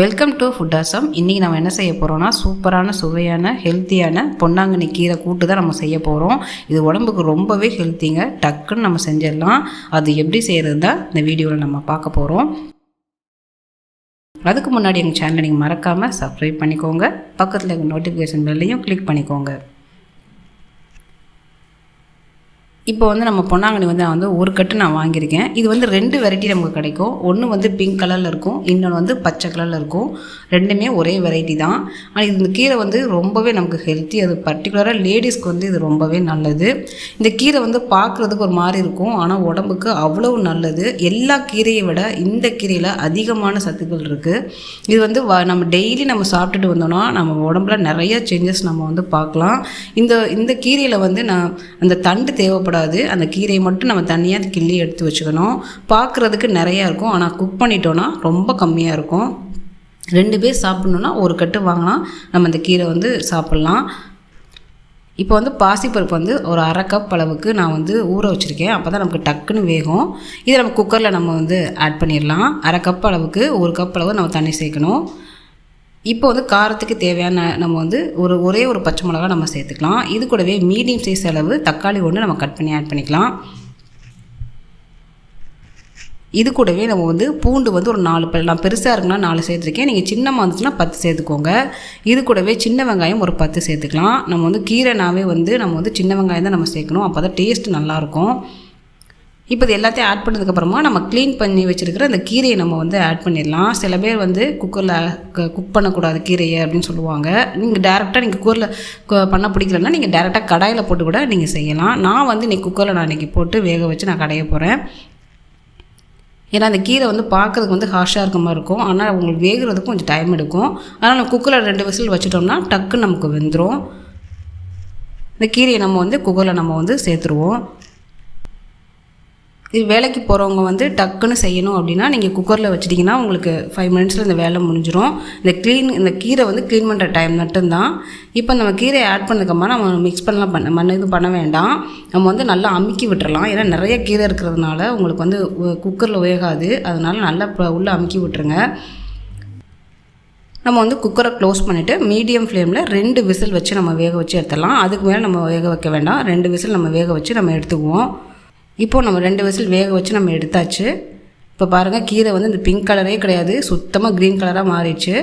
Welcome to ஃபுட்டாசம் இன்றைக்கி நம்ம என்ன செய்ய போகிறோம்னா சூப்பரான சுவையான ஹெல்த்தியான பொன்னாங்கண்ணி கீரை கூட்டு தான் நம்ம செய்ய போகிறோம் இது உடம்புக்கு ரொம்பவே ஹெல்த்திங்க டக்குன்னு நம்ம செஞ்சிடலாம். அது எப்படி செய்கிறது தான் இந்த வீடியோவில் நம்ம பார்க்க போகிறோம் அதுக்கு முன்னாடி எங்கள் சேனலை நீங்கள் மறக்காமல் சப்ஸ்கிரைப் பண்ணிக்கோங்க. பக்கத்தில் எங்கள் நோட்டிஃபிகேஷன் பெல்லையும் கிளிக் பண்ணிக்கோங்க. இப்போ வந்து நம்ம பொன்னாங்கண்ணி வந்து நான் வந்து ஒரு கட்டு நான் வாங்கியிருக்கேன். இது வந்து ரெண்டு வெரைட்டி நமக்கு கிடைக்கும். ஒன்று வந்து பிங்க் கலரில் இருக்கும். இன்னொன்று வந்து பச்சை கலரில் இருக்கும். ரெண்டுமே ஒரே வெரைட்டி தான். ஆனால் இது இந்த கீரை வந்து ரொம்பவே நமக்கு ஹெல்த்தி அது பர்டிகுலராக லேடிஸ்க்கு வந்து இது ரொம்பவே நல்லது. இந்த கீரை வந்து பார்க்குறதுக்கு ஒரு மாதிரி இருக்கும். ஆனால் உடம்புக்கு அவ்வளவு நல்லது. எல்லா கீரையை விட இந்த கீரையில் அதிகமான சத்துக்கள் இருக்குது இது வந்து வ நம்ம டெய்லி நம்ம சாப்பிட்டுட்டு வந்தோம்னா நம்ம உடம்புல நிறைய சேஞ்சஸ் நம்ம வந்து பார்க்கலாம். இந்த இந்த கீரையில் வந்து நான் அந்த தண்டு தேவைப்படும் போடக்கூடாது. அந்த கீரையை மட்டும் நம்ம தனியாக கிள்ளி எடுத்து வச்சுக்கணும். பார்க்குறதுக்கு நிறையா இருக்கும். ஆனால் குக் பண்ணிட்டோன்னா ரொம்ப கம்மியாக இருக்கும். ரெண்டு பேர் சாப்பிட்ணுன்னா ஒரு கட்டு வாங்கினா நம்ம அந்த கீரை வந்து சாப்பிட்லாம். இப்போ வந்து பாசிப்பருப்பு வந்து ஒரு அரை கப் அளவுக்கு நான் வந்து ஊற வச்சுருக்கேன். அப்போ தான் நமக்கு டக்குன்னு வேகும். இதை நம்ம குக்கரில் நம்ம வந்து ஆட் பண்ணிடலாம். அரை கப் அளவுக்கு ஒரு கப் அளவு நம்ம தண்ணி சேர்க்கணும். இப்போ வந்து காரத்துக்கு தேவையான நம்ம வந்து ஒரு ஒரே ஒரு பச்சை மிளகா நம்ம சேர்த்துக்கலாம். இது கூடவே மீடியம் சைஸ் அளவு தக்காளி ஒன்று நம்ம கட் பண்ணி ஆட் பண்ணிக்கலாம். இது கூடவே நம்ம வந்து பூண்டு வந்து ஒரு நாலு பல் நான் பெருசாக இருக்குன்னா நாலு சேர்த்துருக்கேன். நீங்கள் சின்னமாக இருந்துச்சுன்னா பத்து சேர்த்துக்கோங்க. இது கூடவே சின்ன வெங்காயம் ஒரு பத்து சேர்த்துக்கலாம். நம்ம வந்து கீரைனாவே வந்து நம்ம வந்து சின்ன வெங்காயம் தான் நம்ம சேர்க்கணும். அப்போ தான் டேஸ்ட் நல்லாயிருக்கும் இப்போ இது எல்லாத்தையும் ஆட் பண்ணதுக்கப்புறமா நம்ம க்ளீன் பண்ணி வச்சுருக்கிற அந்த கீரையை நம்ம வந்து ஆட் பண்ணிடலாம். சில பேர் வந்து குக்கரில் குக் பண்ணக்கூடாது கீரையை அப்படின்னு சொல்லுவாங்க. நீங்கள் டேரெக்டாக நீங்கள் குக்கரில் பண்ண பிடிக்கலன்னா நீங்கள் டேரெக்டாக கடாயில் போட்டு கூட நீங்கள் செய்யலாம். நான் வந்து இன்றைக்கி குக்கரில் நான் இன்றைக்கி போட்டு வேக வச்சு நான் கடைய போகிறேன் ஏன்னா அந்த கீரை வந்து பார்க்குறதுக்கு வந்து ஹாஷாக இருக்க மாதிரி இருக்கும். ஆனால் உங்களுக்கு வேகிறதுக்கு கொஞ்சம் டைம் எடுக்கும். அதனால் நம்ம குக்கரில் ரெண்டு விசில் வச்சுட்டோம்னா டக்குன்னு நமக்கு வெந்துடும் இந்த கீரையை நம்ம வந்து குக்கரில் நம்ம வந்து சேர்த்துருவோம். இது வேலைக்கு போகிறவங்க வந்து டக்குன்னு செய்யணும் அப்படின்னா நீங்கள் குக்கரில் வச்சிட்டிங்கன்னா உங்களுக்கு ஃபைவ் மினிட்ஸில் இந்த வேலை முடிஞ்சிடும் இந்த க்ளீன் இந்த கீரை வந்து க்ளீன் பண்ணுற டைம் மட்டும்தான். இப்போ நம்ம கீரையை ஆட் பண்ணதுக்கப்புறமா நம்ம மிக்ஸ் பண்ணலாம் பண்ண மண் இது பண்ண வேண்டாம். நம்ம வந்து நல்லா அமுக்கி விட்டுறலாம். ஏன்னா நிறைய கீரை இருக்கிறதுனால உங்களுக்கு வந்து குக்கரில் வேகாது அதனால் நல்லா உள்ளே அமுக்கி விட்டுருங்க. நம்ம வந்து குக்கரை க்ளோஸ் பண்ணிவிட்டு மீடியம் ஃப்ளேமில் ரெண்டு விசில் வச்சு நம்ம வேக வச்சு எடுத்துடலாம். அதுக்கு மேலே நம்ம வேக வைக்க வேண்டாம். ரெண்டு விசில் நம்ம வேக வச்சு நம்ம எடுத்துக்குவோம். இப்போது நம்ம ரெண்டு விசில் வேக வச்சு நம்ம எடுத்தாச்சு. இப்போ பாருங்கள் கீரை வந்து இந்த பிங்க் கலரே கிடையாது. சுத்தமாக க்ரீன் கலராக மாறிடுச்சு.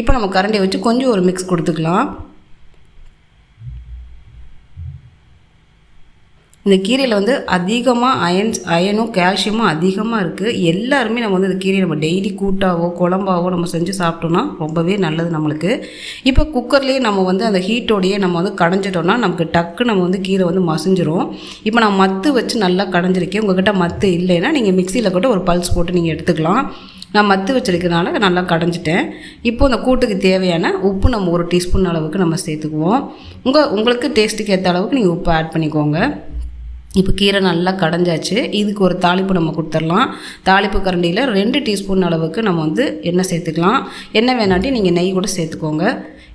இப்போ நம்ம கரண்டியை வச்சு கொஞ்சம் ஒரு மிக்ஸ் கொடுத்துக்கலாம். இந்த கீரையில் வந்து அதிகமாக அயன்ஸ் அயனும் கால்சியமும் அதிகமாக இருக்குது எல்லாருமே நம்ம வந்து இந்த கீரையை நம்ம டெய்லி கூட்டாவோ குழம்பாவோ நம்ம செஞ்சு சாப்பிட்டோன்னா ரொம்பவே நல்லது நம்மளுக்கு. இப்போ குக்கர்லேயே நம்ம வந்து அந்த ஹீட்டோடையே நம்ம வந்து கடைஞ்சிட்டோம்னா நமக்கு டக்கு நம்ம வந்து கீரை வந்து மசிஞ்சிரும். இப்போ நான் மத்து வச்சு நல்லா கடைஞ்சிருக்கேன். உங்கள்கிட்ட மத்து இல்லைன்னா நீங்கள் மிக்சியில் கூட ஒரு பல்ஸ் போட்டு நீங்கள் எடுத்துக்கலாம். நான் மத்து வச்சுருக்கனால நல்லா கடைஞ்சிட்டேன். இப்போ இந்த கூட்டுக்கு தேவையான உப்பு நம்ம ஒரு டீஸ்பூன் அளவுக்கு நம்ம சேர்த்துக்குவோம். உங்கள் உங்களுக்கு டேஸ்ட்டுக்கு ஏற்ற அளவுக்கு நீங்கள் உப்பு ஆட் பண்ணிக்கோங்க. இப்போ கீரை நல்லா கடைஞ்சாச்சு. இதுக்கு ஒரு தாளிப்பு நம்ம கொடுத்துடலாம். தாளிப்பு கரண்டியில் ரெண்டு டீஸ்பூன் அளவுக்கு நம்ம வந்து எண்ணெய் சேர்த்துக்கலாம். எண்ணெய் வேணாட்டி நீங்கள் நெய் கூட சேர்த்துக்கோங்க.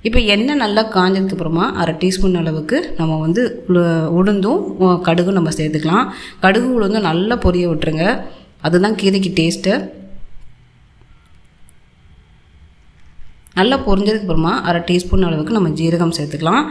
இப்போ எண்ணெய் நல்லா காஞ்சதுக்கப்புறமா அரை டீஸ்பூன் அளவுக்கு நம்ம வந்து உளுந்தும் கடுகும் நம்ம சேர்த்துக்கலாம். கடுகு உளுந்தும் நல்லா பொரிய விட்டுருங்க. அதுதான் கீரைக்கு டேஸ்ட்டு. நல்லா பொரிஞ்சதுக்கப்புறமா அரை டீஸ்பூன் அளவுக்கு நம்ம ஜீரகம் சேர்த்துக்கலாம்.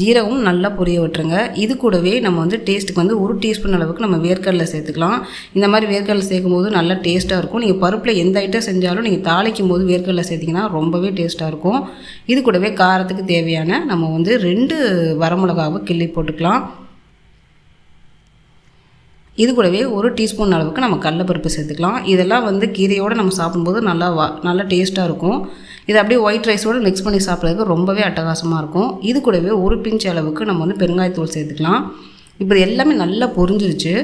ஜீரகம் நல்லா பொரிய விட்டுருங்க. இது கூடவே நம்ம வந்து டேஸ்ட்டுக்கு வந்து ஒரு டீஸ்பூன் அளவுக்கு நம்ம வேர்க்கடலை சேர்த்துக்கலாம். இந்த மாதிரி வேர்க்கடலை சேர்க்கும் போது நல்லா டேஸ்ட்டாக இருக்கும். நீங்கள் பருப்பில் எந்த ஐட்டம் செஞ்சாலும் நீங்கள் தாளிக்கும் போது வேர்க்கடலை சேர்த்திங்கன்னா ரொம்பவே டேஸ்ட்டாக இருக்கும். இது கூடவே காரத்துக்கு தேவையான நம்ம வந்து ரெண்டு வரமிளகாவை கிள்ளி போட்டுக்கலாம். இது கூடவே ஒரு டீஸ்பூன் அளவுக்கு நம்ம கடலப்பருப்பு சேர்த்துக்கலாம். இதெல்லாம் வந்து கீரையோடு நம்ம சாப்பிடும்போது நல்லா வா நல்லா டேஸ்ட்டாக இருக்கும். இது அப்படியே ஒயிட் ரைஸோடு மிக்ஸ் பண்ணி சாப்பிட்றதுக்கு ரொம்பவே அட்டகாசமாக இருக்கும். இது கூடவே ஒரு பிஞ்ச் அளவுக்கு நம்ம வந்து பெருங்காயத்தூள் சேர்த்துக்கலாம். இப்போ எல்லாமே நல்லா பொரிஞ்சிருச்சு.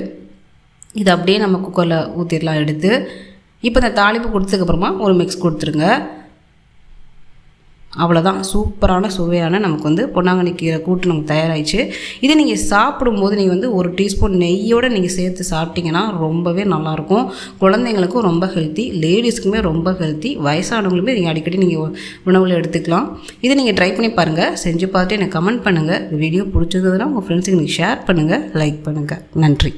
இது அப்படியே நம்ம குக்கரில் ஊற்றிடலாம் எடுத்து. இப்போ இந்த தாளிப்பு கொடுத்ததுக்கப்புறமா ஒரு மிக்ஸ் கொடுத்துருங்க. அவ்வளோதான் சூப்பரான சுவையான நமக்கு வந்து பொன்னாங்கண்ணி கீரை கூட்டு நமக்கு தயாராகிடுச்சு இதை நீங்கள் சாப்பிடும்போது நீங்கள் வந்து ஒரு டீஸ்பூன் நெய்யோடு நீங்கள் சேர்த்து சாப்பிட்டிங்கன்னா ரொம்பவே நல்லாயிருக்கும். குழந்தைங்களுக்கும் ரொம்ப ஹெல்த்தி லேடிஸ்க்குமே ரொம்ப ஹெல்த்தி வயசானவங்களுமே நீங்கள் அடிக்கடி நீங்கள் உணவில் எடுத்துக்கலாம். இதை நீங்கள் ட்ரை பண்ணி பாருங்கள் செஞ்சு பார்த்துட்டு எனக்கு கமெண்ட் பண்ணுங்கள் வீடியோ பிடிச்சிருந்ததுன்னா உங்கள் ஃப்ரெண்ட்ஸுக்கு நீங்கள் ஷேர் பண்ணுங்கள் லைக் பண்ணுங்கள் நன்றி.